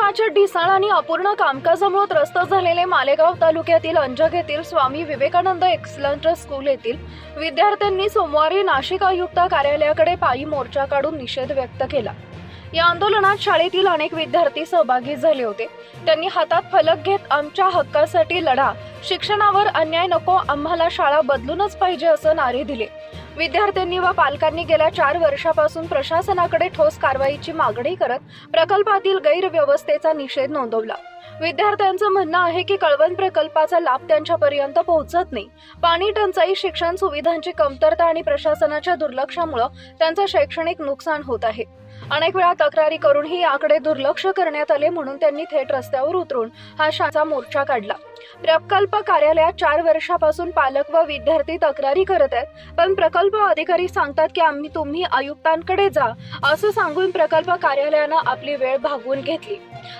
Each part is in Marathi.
भाजपाच्या ढिसाळ आणि अपूर्ण कामकाजामुळे त्रस्त झालेले मालेगाव तालुक्यातील अंजग येथील स्वामी विवेकानंद एक्सलंट स्कूल येथील विद्यार्थ्यांनी सोमवारी नाशिक आयुक्त कार्यालयाकडे पायी मोर्चा काढून निषेध व्यक्त केला. या आंदोलनात शाळेतील अनेक विद्यार्थी सहभागी झाले होते. त्यांनी हातात फलक घेत आमच्या हक्कासाठी लढा शिक्षणावर अन्याय नको आम्हाला शाळा बदलूनच पाहिजे असं नारे दिले. विद्यार्थ्यांनी व पालकांनी गेल्या चार वर्षापासून प्रशासनाकडे ठोस कारवाईची मागणी करत प्रकल्पातील गैरव्यवस्थेचा निषेध नोंदवला. विद्यार्थ्यांचं म्हणणं आहे की कळवण प्रकल्पाचा लाभ त्यांच्यापर्यंत पोहोचत नाही. पाणी टंचाई शिक्षण सुविधांची कमतरता आणि प्रशासनाच्या दुर्लक्षामुळे त्यांचं शैक्षणिक नुकसान होत आहे. अनेक वेळा तक्रारी करूनही याकडे दुर्लक्ष करण्यात आले म्हणून त्यांनी थेट रस्त्यावर उतरून हा शाचा मोर्चा काढला. प्रकल्प कार्यालयात चार वर्षापासून पालक व विद्यार्थी तक्रारी करत आहेत पण प्रकल्प अधिकारी सांगतात की आम्ही तुम्ही आयुक्तांकडे जा असं सांगून प्रकल्प कार्यालयानं आपली वेळ भागवून घेतली.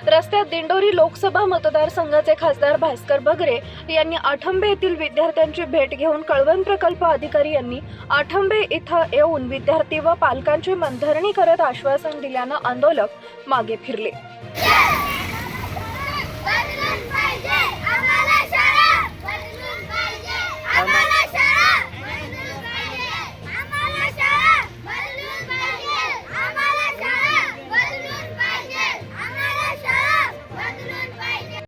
रस्त्यात दिंडोरी लोकसभा मतदारसंघाचे खासदार भास्कर बगरे यांनी आठंबे येथील विद्यार्थ्यांची भेट घेऊन कळवण प्रकल्प अधिकारी यांनी आठंबे इथं येऊन विद्यार्थी व पालकांची मनधरणी करत आश्वासन दिल्यानं आंदोलक मागे फिरले.